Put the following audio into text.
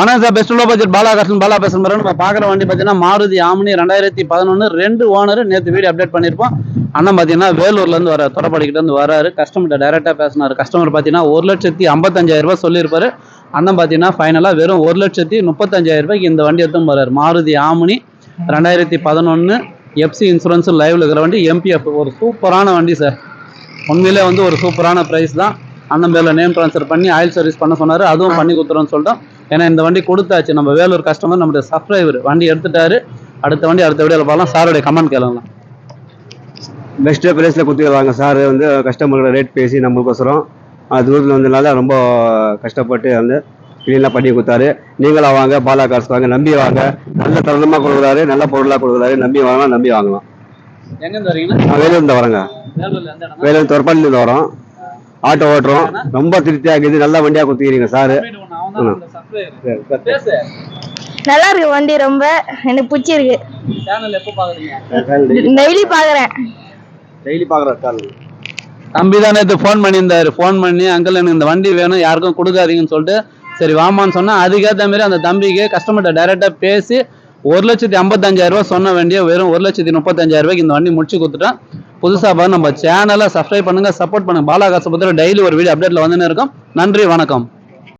வணக்கம் sir best low budget Balakasan Bala பேசுற மாதிரி நம்ம பார்க்குற வண்டி பார்த்தீங்கன்னா மாருதி ஆமினி ரெண்டாயிரத்தி பதினொன்று ரெண்டு ஓனர் நேற்று வீடியோ அப்டேட் பண்ணியிருப்போம் அண்ணன் பார்த்தீங்கன்னா வேலூர்லேருந்து வர தொடப்படிக்கிட்ட வந்து வராரு கஸ்டமர்கிட்ட டைரெக்டாக பேசினார். கஸ்டமர் பார்த்தீங்கன்னா ஒரு லட்சத்தி ஐம்பத்தஞ்சாயிரம் ரூபாய் சொல்லியிருப்பாரு. அண்ணன் பார்த்தீங்கன்னா ஃபைனலாக வெறும் ஒரு லட்சத்தி முப்பத்தஞ்சாயிரம் ரூபாய்க்கு இந்த வண்டி எடுத்து வர்றாரு மாருதி ஆமினி ரெண்டாயிரத்தி பதினொன்று எஃப்சி இன்சூரன்ஸும் லைவில் இருக்கிற வண்டி எம்பிஎஃப் ஒரு சூப்பரான வண்டி சார். உண்மையிலே வந்து ஒரு சூப்பரான ப்ரைஸ் தான். அண்ணன் பேரில் நேம் ட்ரான்ஸ்ஃபர் பண்ணி ஆயில் சர்வீஸ் பண்ண சொன்னார். அதுவும் பண்ணி கொடுத்துறோம்னு சொல்லிட்டோம். ஏன்னா இந்த வண்டி கொடுத்தாச்சு. நம்ம வேலூர் கஸ்டமர் நம்மளுடைய சப்ஸ்கிரைபர் வண்டி எடுத்துட்டாரு. அடுத்த வண்டி அடுத்த வீடியோவில் பார்க்கலாம். சாருடைய கமெண்ட் கேளுங்களாம் பெஸ்ட்டு ப்ரைஸில் கொடுத்துருவாங்க சார் வந்து கஸ்டமரோட ரேட் பேசி நம்மளுக்கோசரம் தூரத்தில் வந்ததுனால ரொம்ப கஷ்டப்பட்டு வந்து க்ளீனாக பண்ணி கொடுத்தாரு. நீங்களும் வாங்க பாலா காசு வாங்க நம்பி வாங்க. நல்ல தரமாக கொடுக்குறாரு நல்ல பொருளாக கொடுக்குறாரு. நம்பி வாங்கலாம் நம்பி வாங்கலாம். எங்கேருந்து வரீங்கன்னா வேலூர்ந்து வரேங்க. வேலூர் தொரப்பாண்டிலேருந்து வரோம். ஆட்டோ ஓட்டுறோம். ரொம்ப திருப்தியாக இருக்குது. நல்ல வண்டியாக கொடுத்துக்கிறீங்க சார் நல்லா இருக்கு வண்டி ரொம்ப. எனக்கு பிடிச்சிருக்கு சேனல் எப்போ டெய்லி. பாக்குறேன். டெய்லி பார்க்குறேன் சார் தம்பி தான் நேற்று ஃபோன் பண்ணியிருந்தாரு. ஃபோன் பண்ணி அங்கிள் எனக்கு இந்த வண்டி வேணும் யாருக்கும் கொடுக்காதீங்கன்னு சொல்லிட்டு சரி வாமான்னு சொன்னா அதுக்கேற்ற மாதிரி அந்த தம்பிக்கு கஸ்டமர்கிட்ட டைரெக்டாக பேசி ஒரு லட்சத்தி ஐம்பத்தஞ்சாயிரம் ரூபாய் சொன்ன வேண்டிய வெறும் ஒரு லட்சத்தி முப்பத்தஞ்சாயிரம் ரூபாய்க்கு இந்த வண்டி முடிச்சு கொடுத்துட்டோம். புதுசாக பாரு நம்ம சேனலை சப்ஸ்கிரைப் பண்ணுங்க சப்போர்ட் பண்ணுங்க. பாலாகாசை பற்றி டெய்லி ஒரு வீடியோ அப்டேட்ல வந்துன்னு இருக்கோம். நன்றி வணக்கம்.